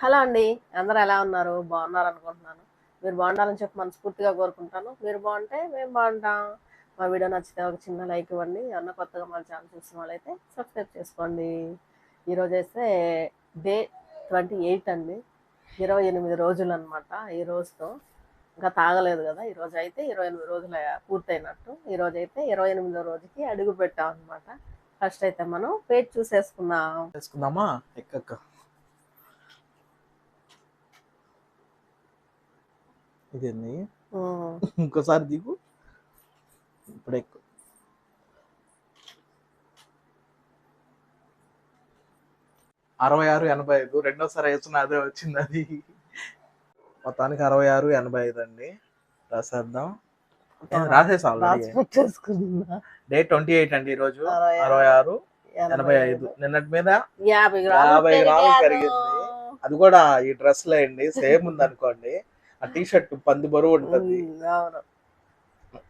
Hello అండి అందరూ ఎలా ఉన్నారు? బాగున్నారు అనుకుంటున్నాను. మీరు బాగుండాలని చెప్పి మనస్ఫూర్తిగా కోరుకుంటాను మీరు బాగుంటే మేము బాగుంటాం. మా వీడియో నచ్చితే ఒక చిన్న లైక్ ఇవ్వండి. ఏమన్నా కొత్తగా మన ఛానల్ చూసిన వాళ్ళైతే సబ్స్క్రైబ్ చేసుకోండి. ఈరోజు అయితే డే ట్వంటీ ఎయిట్ అండి. ఇరవై ఎనిమిది రోజులు అనమాట ఈ రోజుతో. ఇంకా తాగలేదు కదా. ఈరోజు అయితే ఇరవై ఎనిమిది రోజులు పూర్తయినట్టు. ఈరోజు అయితే ఇరవై ఎనిమిదో రోజుకి అడుగు పెట్టాం అనమాట ఫస్ట్ అయితే మనం పేట్ చూసేసుకుందాం. చేసుకుందామా ఎక్కక్క ఇదేంది? ఉమ్. ఇంకోసారి దిగు. ఇప్పుడు ఎక్కు. అరవై ఆరు ఎనభై ఐదు. రెండోసారి వేస్తున్న అదే వచ్చింది అది. మొత్తానికి అరవై ఆరు ఎనభై ఐదు అండి. రాసేద్దాం. రాసేసా డే ట్వంటీ ఎయిట్ అండి అరవై ఆరు, అరవై ఆరు ఎనభై ఐదు. నిన్నటి మీద యాభై గ్రాములు. పెరిగింది. అది కూడా ఈ డ్రెస్లో అండి సేమ్ ఉంది అనుకోండి ఆ టీ షర్ట్ పంది బరువు ఉంటుంది.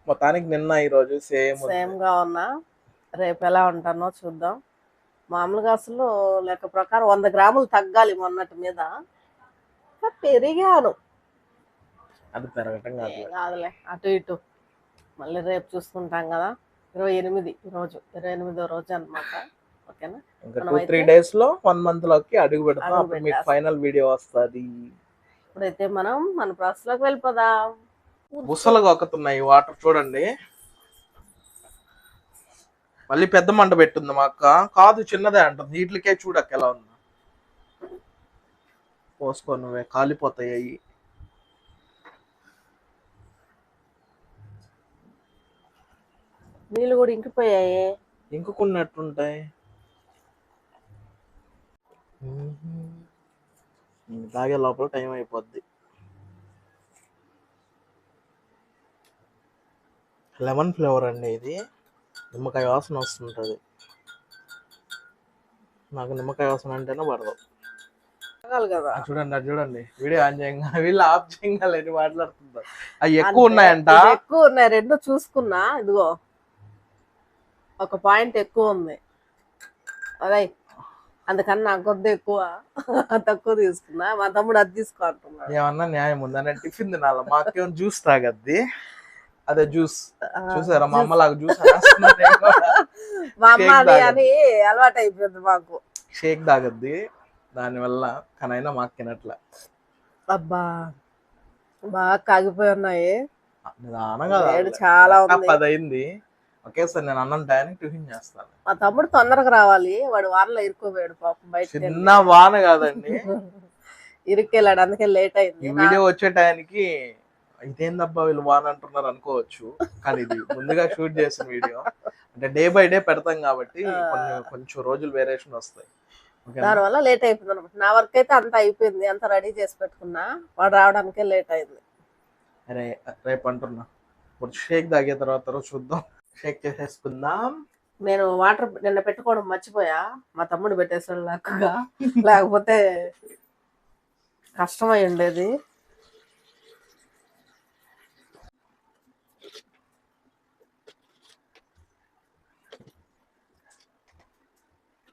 మొత్తానికి నిన్న ఈ రోజు సేమ్ సేమ్గా ఉన్నా. రేపు ఎలా ఉంటానో చూద్దాం. మామూలుగా అసలు లెక్క ప్రకారం వంద గ్రాములు తగ్గాలి మొన్నటి మీద. పెరిగాను. అది పెరగటం కాదులే. అటు ఇటు. మళ్ళీ రేపు చూసుకుంటాం కదా. ఇరవై ఎనిమిది ఈరోజు ఇరవై ఎనిమిదో రోజు ఓకేనా? ఇంకా టూ త్రీ డేస్లో వన్ మంత్లోకి అడుగు పెడతాం. మీకు. ఫైనల్ వీడియో వస్తుంది. ఇప్పుడైతే మనం మన ప్రాసెస్లోకి వెళ్ళిపోదాం. బుసలు గొక్కుతున్నాయి వాటర్ చూడండి. మళ్ళీ పెద్ద మంట పెట్టింది మా అక్క. కాదు చిన్నదే అంటుంది. వీటికే చూడక్క ఎలా ఉందో. పోసుకో నువ్వే కాలిపోతాయి నీళ్ళు కూడా ఇంకిపోయాయి. ఇంకుకున్నట్టుంటాయి. ఇంక తాగే లోపల టైం అయిపోద్ది. లెమన్ ఫ్లేవర్ అండి ఇది. నిమ్మకాయ వాసన వస్తుంటుంది. నాకు నిమ్మకాయ వాసన అంటేనే పడదు. కదా. చూడండి అది చూడండి. వీడియో ఆన్ చేయంగా వీళ్ళు ఆఫ్ చేయంగా లేని మాట్లాడుతుంటారు అవి ఎక్కువ ఉన్నాయంట. ఇది ఎక్కువ ఉన్నాయి రెండు చూసుకున్నా ఇదిగో. ఒక పాయింట్ ఎక్కువ ఉంది. అదే అందుకని నాకు కొద్ది ఎక్కువ తక్కువ తీసుకున్నా. మా తమ్ముడు అది తీసుకో అంటున్నాడు. ఏమన్నా న్యాయం ఉందా? నేను టిఫిన్ తినాలి? మాకేమో జ్యూస్ తాగద్ది? అదే జ్యూస్. చూసారా? మా. అమ్మ లాగా జ్యూస్ మా అమ్మ. అని అలవాటు అయిపోయింది మాకు. షేక్ తాగద్ది. దానివల్ల కనైనా మాకు తినట్లే. అబ్బా బాగా కాగిపోయి ఉన్నాయి. చాలా పది అయింది ఒకేసారి నేను అన్నం టయానికి టిఫిన్ చేస్తాను. మా తమ్ముడు తొందరగా రావాలి. వాడు వానలో ఇరుక్కోపోయాడు పాపం బయట చిన్న వాన కాదండి. ఇరుక్కెళ్ళాడు అందుకే లేట్ ఈ అయింది వీడియో వచ్చే టయానికి ఇదేందబ్బా వీళ్ళు వాన అంటున్నారు అనుకోవచ్చు. కానీ ఇది ముందుగా షూట్ చేసిన వీడియో. అంటే డే బై డే పెడతాం కాబట్టి కొన్ని కొంచెం రోజులు వేరియేషన్ వస్తాయి? దానివల్ల లేట్ అయిపోయింది అనమాట. నా వర్క్ అయితే అంత అయిపోయింది. అంత రెడీ చేసి పెట్టుకున్నా. వాడు రావడానికే లేట్ అయింది. అరే రేపు అంటున్నా. ఇప్పుడు షేక్ తాగే తర్వాత చూద్దాం. షేక్ చేసేసుకుందాం. నేను వాటర్ నిన్న పెట్టుకోవడం మర్చిపోయా. మా తమ్ముడు పెట్టేసాడు లక్కగా లేకపోతే కష్టమై ఉండేది.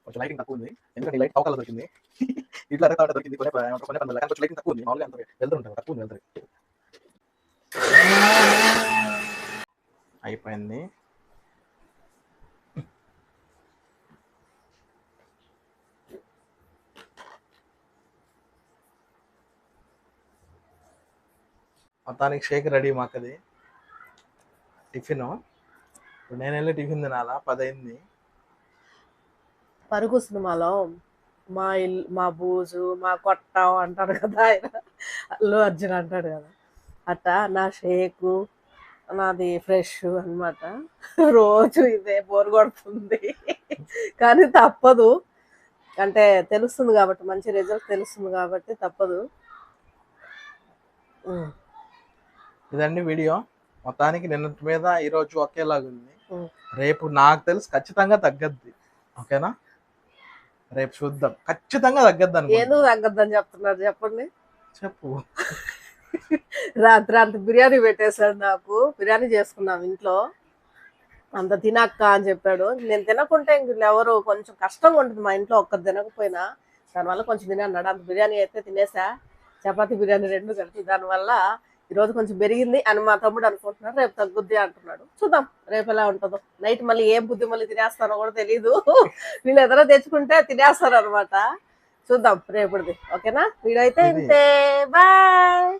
కొంచెం లైటింగ్ తక్కువ ఉంది. ఎందుకంటే లైట్ అవకాశం దొరికింది. ఇట్లా అరే తాట దొరికింది. కొనే ప- కొనే పనులు కానీ కొంచెం లైటింగ్ తక్కువ ఉంది. మామూలుగా అంత తక్కువ ఉంది వెళ్తారు అయిపోయింది. మొత్తానికి షేక్ రెడీ మాకది. టిఫిన్. ఇప్పుడు నేను వెళ్ళి టిఫిన్ తినాలా? పదైంది. పరుగు సినిమాలో మా ఇల్లు మా బూజు మా కొట్టం అంటాడు కదా ఆయన. అల్లు అర్జున్ అంటాడు కదా. అట్ట నా షేకు నాది ఫ్రెష్ అన్నమాట. రోజు ఇదే బోర్ కొడుతుంది. కానీ తప్పదు. అంటే తెలుస్తుంది కాబట్టి మంచి రిజల్ట్ తెలుస్తుంది కాబట్టి తప్పదు. ఇదండి వీడియో. మొత్తానికి నిన్నటి మీద ఈ రోజు ఒకేలాగా ఉంది. రేపు నాకు తెలిసి ఖచ్చితంగా తగ్గద్ది. ఓకేనా? రేపు చూద్దాం. ఖచ్చితంగా తగ్గద్దు అనుకో ఎందుకు తగ్గద్దని చెప్తున్నారు చెప్పండి. చెప్పు. రాత్రి అంత బిర్యానీ పెట్టేశాడు నాకు. బిర్యానీ చేసుకున్నాం ఇంట్లో. అంత తినక్క అని చెప్పాడు. నేను తినకుంటే ఇంక ఎవరు కొంచెం కష్టంగా ఉంటుంది మా ఇంట్లో ఒక్కరు తినకపోయినా. దానివల్ల కొంచెం తినే అన్నాడు అంత బిర్యానీ అయితే తినేసా. చపాతీ బిర్యానీ రెండు కలిపి. దానివల్ల ఈరోజు కొంచెం పెరిగింది అని మా తమ్ముడు అనుకుంటున్నాడు రేపు తగ్గుద్ది అంటున్నాడు. చూద్దాం రేపు ఎలా ఉంటుందో. నైట్ మళ్ళీ ఏం బుద్ధి మళ్ళీ తినేస్తానో కూడా తెలియదు వీళ్ళు ఎదరో తెచ్చుకుంటే తినేస్తారు అనమాట చూద్దాం రేపుడిది. ఓకేనా? వీడైతే ఇంతే. బాయ్